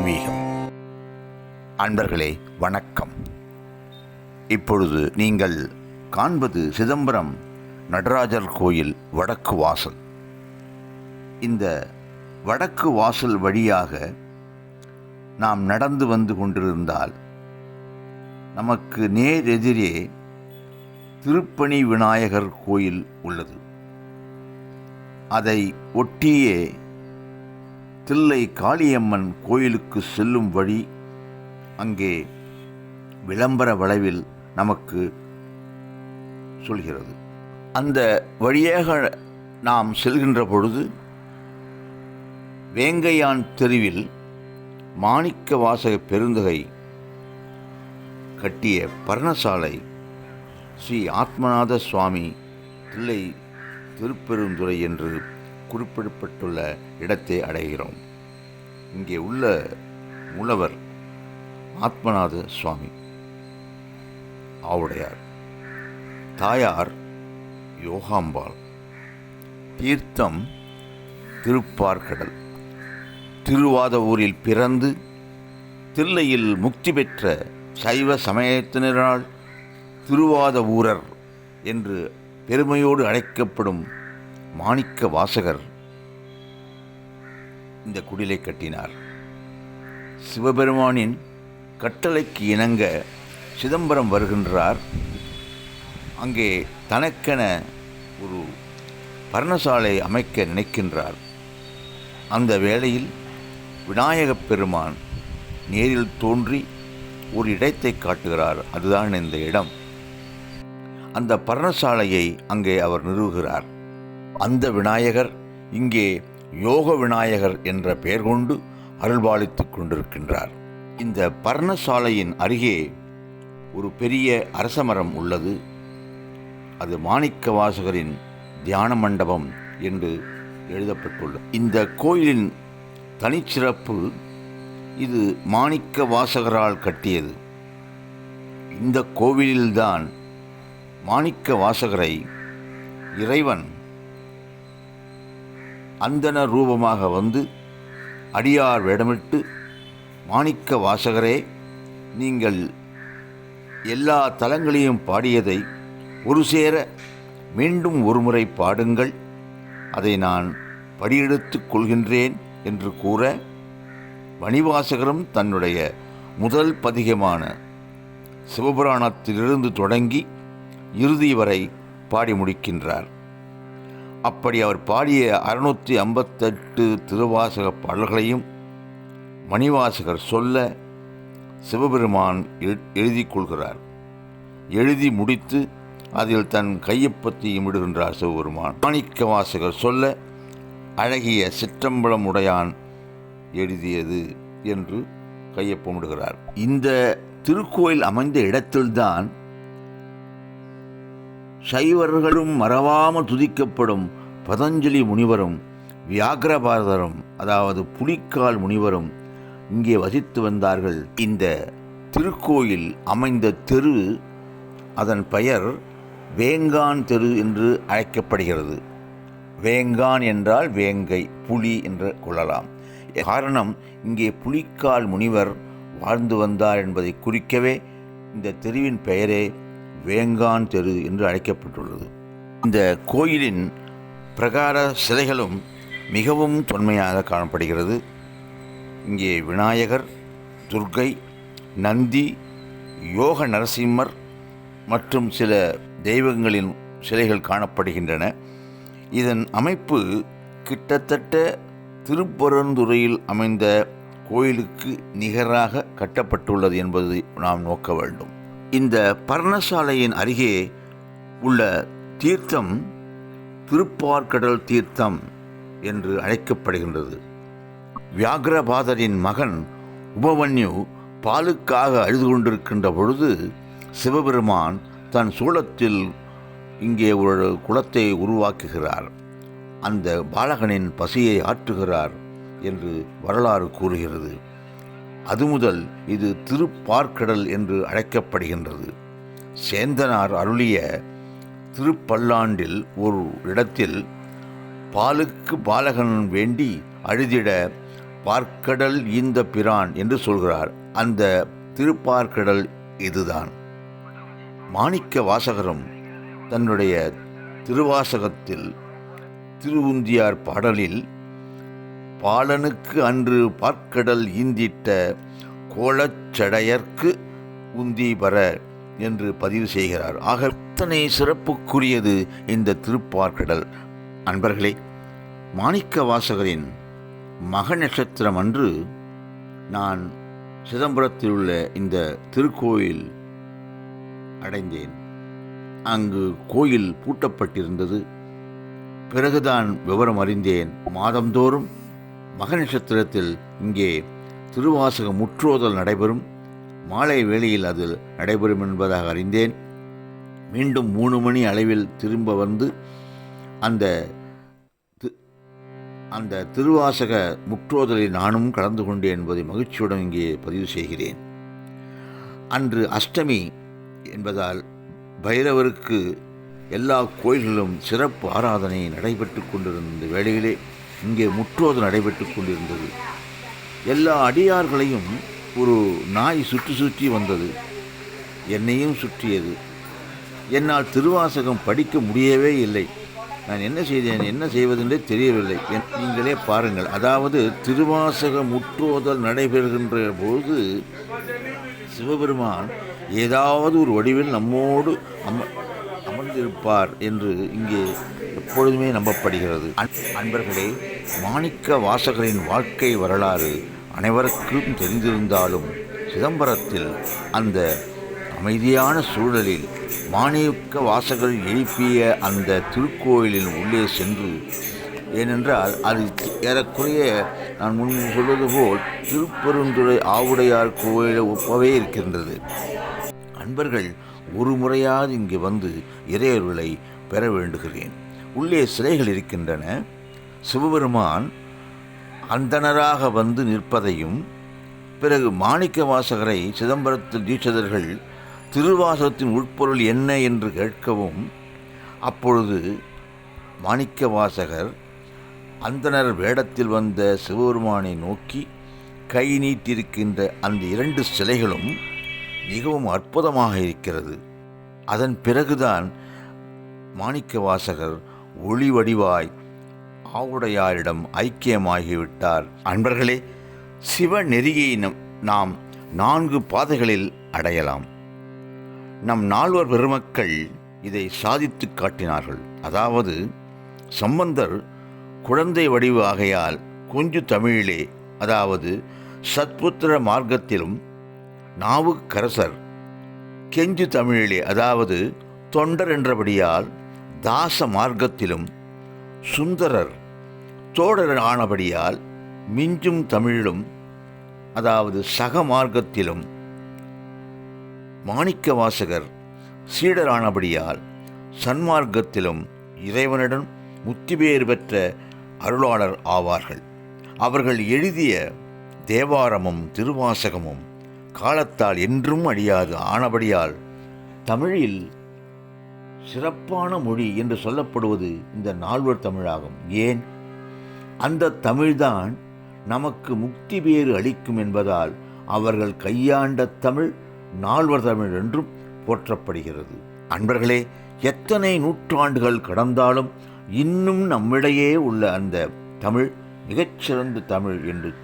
ஆன்மீகம். அன்பர்களே வணக்கம். இப்பொழுது நீங்கள் காண்பது சிதம்பரம் நடராஜர் கோயில் வடக்கு வாசல். இந்த வடக்கு வாசல் வழியாக நாம் நடந்து வந்து கொண்டிருந்தால் நமக்கு நேர் எதிரே திருப்பணி விநாயகர் கோயில் உள்ளது. அதை ஒட்டியே தில்லை காளியம்மன் கோயிலுக்கு செல்லும் வழி அங்கே விளம்பர வளைவில் நமக்கு சொல்கிறது. அந்த வழியாக நாம் செல்கின்ற பொழுது வேங்கையான் தெருவில் மாணிக்க வாசக பெருந்தகை கட்டிய பர்ணசாலை ஸ்ரீ ஆத்மநாத சுவாமி தில்லை திருப்பெருந்துறை என்று குறிப்பிடப்பட்டுள்ள இடத்தை அடைகிறோம். இங்கே உள்ள உழவர் ஆத்மநாத சுவாமி ஆவுடையார். தாயார் யோகாம்பாள். தீர்த்தம் திருப்பார்கடல். திருவாத ஊரில் பிறந்து தில்லையில் முக்தி பெற்ற சைவ சமயத்தினரால் திருவாத ஊரர் என்று பெருமையோடு அழைக்கப்படும் மாணிக்க வாசகர் இந்த குடிலை கட்டினார். சிவபெருமானின் கட்டளைக்கு இணங்க சிதம்பரம் வருகின்றார். அங்கே தனக்கென ஒரு பர்ணசாலை அமைக்க நினைக்கின்றார். அந்த வேளையில் விநாயகப் பெருமான் நேரில் தோன்றி ஒரு இடத்தை காட்டுகிறார். அதுதான் இந்த இடம். அந்த பர்ணசாலையை அங்கே அவர் நிறுவுகிறார். அந்த விநாயகர் இங்கே யோக விநாயகர் என்ற பெயர் கொண்டு அருள்பாலித்துக் கொண்டிருக்கின்றார். இந்த பர்ணசாலையின் அருகே ஒரு பெரிய அரசமரம் உள்ளது. அது மாணிக்க வாசகரின் தியான மண்டபம் என்று எழுதப்பட்டுள்ளது. இந்த கோயிலின் தனிச்சிறப்பு இது மாணிக்க வாசகரால் கட்டியது. இந்த கோவிலில்தான் மாணிக்க வாசகரை இறைவன் அந்தன ரூபமாக வந்து அடியார் வேடமிட்டு மாணிக்க வாசகரே நீங்கள் எல்லா தலங்களையும் பாடியதை ஒரு சேர மீண்டும் ஒருமுறை பாடுங்கள். அதை நான் படியெடுத்துக் கொள்கின்றேன் என்று கூற மணிவாசகரும் தன்னுடைய முதல் பதிகமான சிவபுராணத்திலிருந்து தொடங்கி இறுதி வரை பாடி முடிக்கின்றார். அப்படி அவர் பாடிய அறுநூற்றி ஐம்பத்தெட்டு திருவாசக பாடல்களையும் மணிவாசகர் சொல்ல சிவபெருமான் எழு- எழுதிக் கொள்கிறார். எழுதி முடித்து அதில் தன் கையப்பத்தையும் விடுகின்றார் சிவபெருமான். மாணிக்க வாசகர் சொல்ல அழகிய சிற்றம்பலம் உடையான் எழுதியது என்று கையொப்பமிடுகிறார். இந்த திருக்கோயில் அமைந்த இடத்தில்தான் சைவர்களும் மறவாமல் துதிக்கப்படும் பதஞ்சலி முனிவரும் வியாகிரபாரதரும் அதாவது புலிக்கால் முனிவரும் இங்கே வசித்து வந்தார்கள். இந்த திருக்கோயில் அமைந்த தெரு அதன் பெயர் வேங்கான் தெரு என்று அழைக்கப்படுகிறது. வேங்கான் என்றால் வேங்கை புலி என்று கொள்ளலாம். காரணம் இங்கே புலிக்கால் முனிவர் வாழ்ந்து வந்தார் என்பதை குறிக்கவே இந்த தெருவின் பெயரே வேங்கான் தெரு என்று அழைக்கப்பட்டுள்ளது. இந்த கோயிலின் பிரகார சிலைகளும் மிகவும் தொன்மையாக காணப்படுகிறது. இங்கே விநாயகர் துர்க்கை நந்தி யோக நரசிம்மர் மற்றும் சில தெய்வங்களின் சிலைகள் காணப்படுகின்றன. இதன் அமைப்பு கிட்டத்தட்ட திருப்பரந்துறையில் அமைந்த கோயிலுக்கு நிகராக கட்டப்பட்டுள்ளது என்பதை நாம் நோக்க வேண்டும். இந்த பர்ணசாலையின் அருகே உள்ள தீர்த்தம் திருப்பார்கடல் தீர்த்தம் என்று அழைக்கப்படுகின்றது. வியாகிரபாதரின் மகன் உபவன்யு பாலுக்காக அழுது கொண்டிருக்கின்ற பொழுது சிவபெருமான் தன் சூலத்தில் இங்கே ஒரு குளத்தை உருவாக்குகிறார். அந்த பாலகனின் பசியை ஆற்றுகிறார் என்று வரலாறு கூறுகிறது. அது முதல் இது திருப்பார்க்கடல் என்று அழைக்கப்படுகின்றது. சேந்தனார் அருளிய திருப்பல்லாண்டில் ஒரு இடத்தில் பாலுக்கு பாலகன் வேண்டி அழுதிட பார்க்கடல் இந்த பிரான் என்று சொல்கிறார். அந்த திருப்பார்க்கடல் இதுதான். மாணிக்க வாசகரும் தன்னுடைய திருவாசகத்தில் திருவுந்தியார் பாடலில் பாலனுக்கு அன்று பார்க்கடல் ஈந்திட்ட கோலச்சடையர்க்கு உந்திபர என்று பதிவு செய்கிறார். ஆக இத்தனை சிறப்புக்குரியது இந்த திருப்பார்க்கடல் அன்பர்களே மாணிக்க வாசகரின் மக நட்சத்திரம் அன்று நான் சிதம்பரத்தில் உள்ள இந்த திருக்கோயில் அடைந்தேன். அங்கு கோயில் பூட்டப்பட்டிருந்தது. பிறகுதான் விவரம் அறிந்தேன். மாதந்தோறும் மக நட்சத்திரத்தில் இங்கே திருவாசக முற்றோதல் நடைபெறும். மாலை வேளையில் அது நடைபெறும் என்பதாக அறிந்தேன். மீண்டும் மூணு மணி அளவில் திரும்ப வந்து அந்த தி- அந்த திருவாசக முற்றோதலில் நானும் கலந்து கொண்டேன் என்பதை மகிழ்ச்சியுடன் இங்கே பதிவு செய்கிறேன். அன்று அஷ்டமி என்பதால் பைரவருக்கு எல்லா கோயில்களிலும் சிறப்பு ஆராதனை நடைபெற்று கொண்டிருந்த வேளையிலே இங்கே முற்றோதல் நடைபெற்று கொண்டிருந்தது. எல்லா அடியார்களையும் ஒரு நாய் சுற்றி சுற்றி வந்தது. என்னையும் சுற்றியது. என்னால் திருவாசகம் படிக்க முடியவே இல்லை. நான் என்ன செய்தேன் என்ன செய்வதென்றே தெரியவில்லை. என் நீங்களே பாருங்கள். அதாவது திருவாசக முற்றோதல் நடைபெறுகின்ற போது சிவபெருமான் ஏதாவது ஒரு வடிவில் நம்மோடு அம்ம அமர்ந்திருப்பார் என்று இங்கே எப்பொழுதுமே நம்பப்படுகிறது. அன்பர்களே மாணிக்க வாசகரின் வாழ்க்கை வரலாறு அனைவருக்கும் தெரிந்திருந்தாலும் சிதம்பரத்தில் அந்த அமைதியான சூழலில் மாணிக்க வாசகர் எழுப்பிய அந்த திருக்கோயிலின் உள்ளே சென்று ஏனென்றால் அது ஏறக்குறைய நான் முன் சொல்வது போல் திருப்பெருந்துறை ஆவுடையார் கோயிலை ஒப்பவே இருக்கின்றது. அன்பர்கள் ஒரு முறையாவது இங்கு வந்து இறையர்களை பெற வேண்டுகிறேன். உள்ளே சிலைகள் இருக்கின்றன. சிவபெருமான் அந்தணராக வந்து நிற்பதையும் பிறகு மாணிக்க வாசகரை சிதம்பரத்தில் தீட்சிதர்கள் திருவாசகத்தின் உட்பொருள் என்ன என்று கேட்கவும் அப்பொழுது மாணிக்க வாசகர் அந்தணர் வேடத்தில் வந்த சிவபெருமானை நோக்கி கை நீட்டிருக்கின்ற அந்த இரண்டு சிலைகளும் மிகவும் அற்புதமாக இருக்கிறது. அதன் பிறகுதான் மாணிக்க வாசகர் ஒளி வடிவாய் ஆவுடையாரிடம் ஐக்கியமாகிவிட்டார். அன்பர்களே சிவ நெறியை நாம் நான்கு பாதைகளில் அடையலாம். நம் நால்வர் பெருமக்கள் இதை சாதித்து காட்டினார்கள். அதாவது சம்பந்தர் குழந்தை வடிவு ஆகையால் கொஞ்சு தமிழிலே அதாவது சத்புத்திர மார்க்கத்திலும் நாவுக்கரசர். கெஞ்சு தமிழிலே அதாவது தொண்டர் என்றபடியால் தாச மார்க்கத்திலும் சுந்தரர் தோடர் ஆனபடியால் மிஞ்சும் தமிழிலும் அதாவது சக மார்க்கத்திலும் மாணிக்க வாசகர் சீடரானபடியால் சன்மார்க்கத்திலும் இறைவனிடம் முத்திபேறு பெற்ற அருளாளர் ஆவார்கள். அவர்கள் எழுதிய தேவாரமும் திருவாசகமும் காலத்தால் என்றும் அழியாது ஆனபடியால் தமிழில் சிறப்பான மொழி என்று சொல்லப்படுவது இந்த நால்வர் தமிழாகும். ஏன்? அந்த தமிழ்தான் நமக்கு முக்தி பேறு அளிக்கும் என்பதால் அவர்கள் கையாண்ட தமிழ் நால்வர் தமிழ் என்றும் போற்றப்படுகிறது. அன்பர்களே எத்தனை நூற்றாண்டுகள் கடந்தாலும் இன்னும் நம்மிடையே உள்ள அந்த தமிழ் மிகச்சிறந்த தமிழ் என்று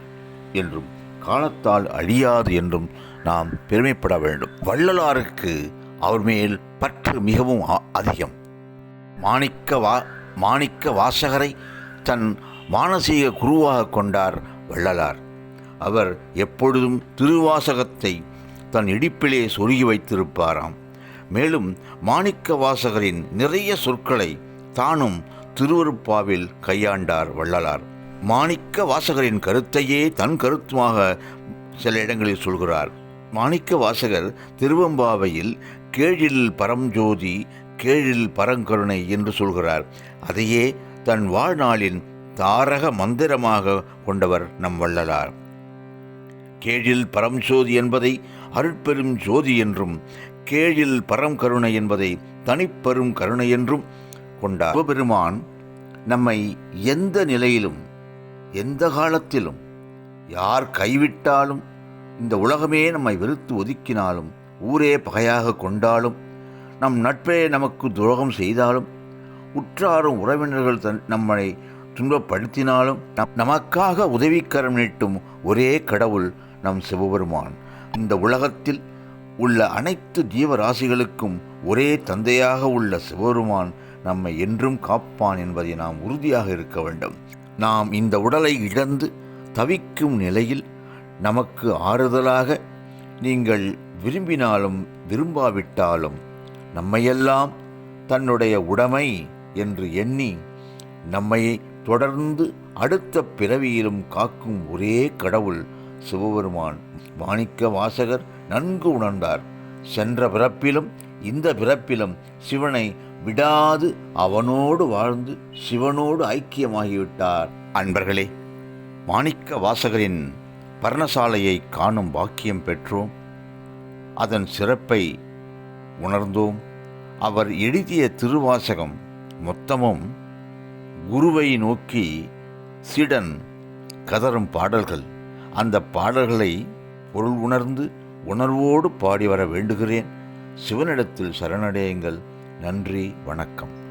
என்றும் காலத்தால் அழியாது என்றும் நாம் பெருமைப்பட வேண்டும். வள்ளலாருக்கு அவர் மேல் பற்று மிகவும் அ- அதிகம். மாணிக்க வா மாணிக்க வாசகரை தன் மானசீக குருவாக கொண்டார் வள்ளலார். அவர் எப்பொழுதும் திருவாசகத்தை தன் இடிப்பிலே சொருகி வைத்திருப்பாராம். மேலும் மாணிக்க வாசகரின் நிறைய சொற்களை தானும் திருவருப்பாவில் கையாண்டார் வள்ளலார். மாணிக்க வாசகரின் கருத்தையே தன் கருத்துமாக சில இடங்களில் சொல்கிறார். மாணிக்க வாசகர் திருவம்பாவையில் கேழில் பரஞ்சோதி கேழில் பரங்கருணை என்று சொல்கிறார். அதையே தன் வாழ்நாளின் தாரக மந்திரமாக கொண்டவர் நம் வள்ளலார். கேழில் பரம்சோதி என்பதை அருட்பெரும் ஜோதி என்றும் கேழில் பரம் கருணை என்பதை தனிப்பெரும் கருணை என்றும் கொண்டார். பெருமான் நம்மை எந்த நிலையிலும் எந்த காலத்திலும் யார் கைவிட்டாலும் இந்த உலகமே நம்மை வெறுத்து ஒதுக்கினாலும் ஊரே பகையாக கொண்டாலும் நம் நட்பே நமக்கு துரோகம் செய்தாலும் உற்றாரும் உறவினர்கள் தன் நம்மை துன்பப்படுத்தினாலும் நம் நமக்காக உதவிக்கரம் நீட்டும் ஒரே கடவுள் நம் சிவபெருமான். இந்த உலகத்தில் உள்ள அனைத்து ஜீவராசிகளுக்கும் ஒரே தந்தையாக உள்ள சிவபெருமான் நம்மை என்றும் காப்பான் என்பதை நாம் உறுதியாக இருக்க வேண்டும். நாம் இந்த உடலை இழந்து தவிக்கும் நிலையில் நமக்கு ஆறுதலாக நீங்கள் விரும்பினாலும் விரும்பாவிட்டாலும் நம்மையெல்லாம் தன்னுடைய உடைமை என்று எண்ணி நம்மை தொடர்ந்து அடுத்த பிறவியிலும் காக்கும் ஒரே கடவுள் சிவபெருமான். மாணிக்க வாசகர் நன்கு உணர்ந்தார். சென்ற பிறப்பிலும் இந்த பிறப்பிலும் சிவனை விடாது அவனோடு வாழ்ந்து சிவனோடு ஐக்கியமாகிவிட்டார். அன்பர்களே மாணிக்க வாசகரின் பர்ணசாலையை காணும் பாக்கியம் பெற்றோம். அதன் சிறப்பை உணர்ந்தோம். அவர் எழுதிய திருவாசகம் மொத்தமும் குருவை நோக்கி சீடன் கதறும் பாடல்கள். அந்த பாடல்களை பொருள் உணர்ந்து உணர்வோடு பாடி வர வேண்டுகிறேன். சிவனிடத்தில் சரணடையுங்கள். நன்றி வணக்கம்.